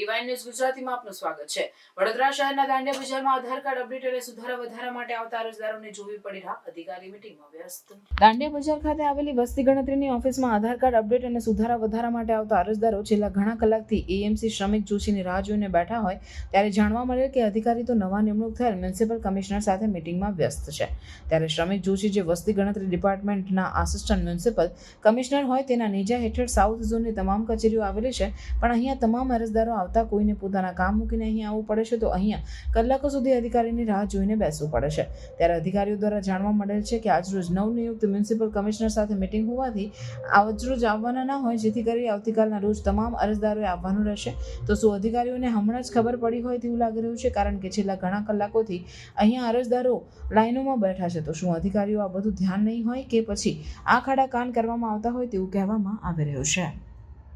News ગુજરાતીમાં આપનું સ્વાગત છે. વડોદરા શહેરના દાંડિયા બજારમાં આધાર કાર્ડ અપડેટ અને સુધારા વધારા માટે આવતા અરજદારોને જોવી પડી રાહ અધિકારી મીટિંગમાં વ્યસ્ત. દાંડિયા બજાર ખાતે આવેલી વસ્તી ગણતરીની ઓફિસમાં આધાર કાર્ડ અપડેટ અને સુધારા વધારા માટે આવતા અરજદારો છેલ્લા ઘણા કલાકથી એએમસી શ્રમિક જોશીની રાહ જોઈને બેઠા હોય ત્યારે જાણવા મળેલ કે અધિકારી તો નવા નિમણૂક થયેલ મ્યુનિસિપલ કમિશનર સાથે મીટિંગમાં વ્યસ્ત છે. ત્યારે શ્રમિક જોશી જે વસ્તી ગણતરી ડિપાર્ટમેન્ટના આસિસ્ટન્ટ મ્યુનિસિપલ કમિશનર હોય તેના નીજા હેઠળ સાઉથ ઝોનની તમામ કચેરીઓ આવેલી છે. પણ અહીંયા તમામ અરજદારો આવતા કોઈને પોતાના કામ મૂકીને અહીં આવવું પડે છે, તો અહીંયા કલાકો સુધી અધિકારીની રાહ જોઈને બેસવું પડે છે. ત્યારે અધિકારીઓ દ્વારા જાણવા મળેલ છે કે આજરોજ નવનિયુક્ત મ્યુનિસિપલ કમિશનર સાથે મિટિંગ હોવાથી આજરોજ આવવાના ના હોય, જેથી કરી આવતીકાલના રોજ તમામ અરજદારોએ આવવાનું રહેશે. તો શું અધિકારીઓને હમણાં જ ખબર પડી હોય તેવું લાગી રહ્યું છે? કારણ કે છેલ્લા ઘણા કલાકોથી અહીંયા અરજદારો લાઈનોમાં બેઠા છે. તો શું અધિકારીઓ આ બધું ધ્યાન નહીં હોય કે પછી આ ખાડા કાન કરવામાં આવતા હોય તેવું કહેવામાં આવી રહ્યું છે?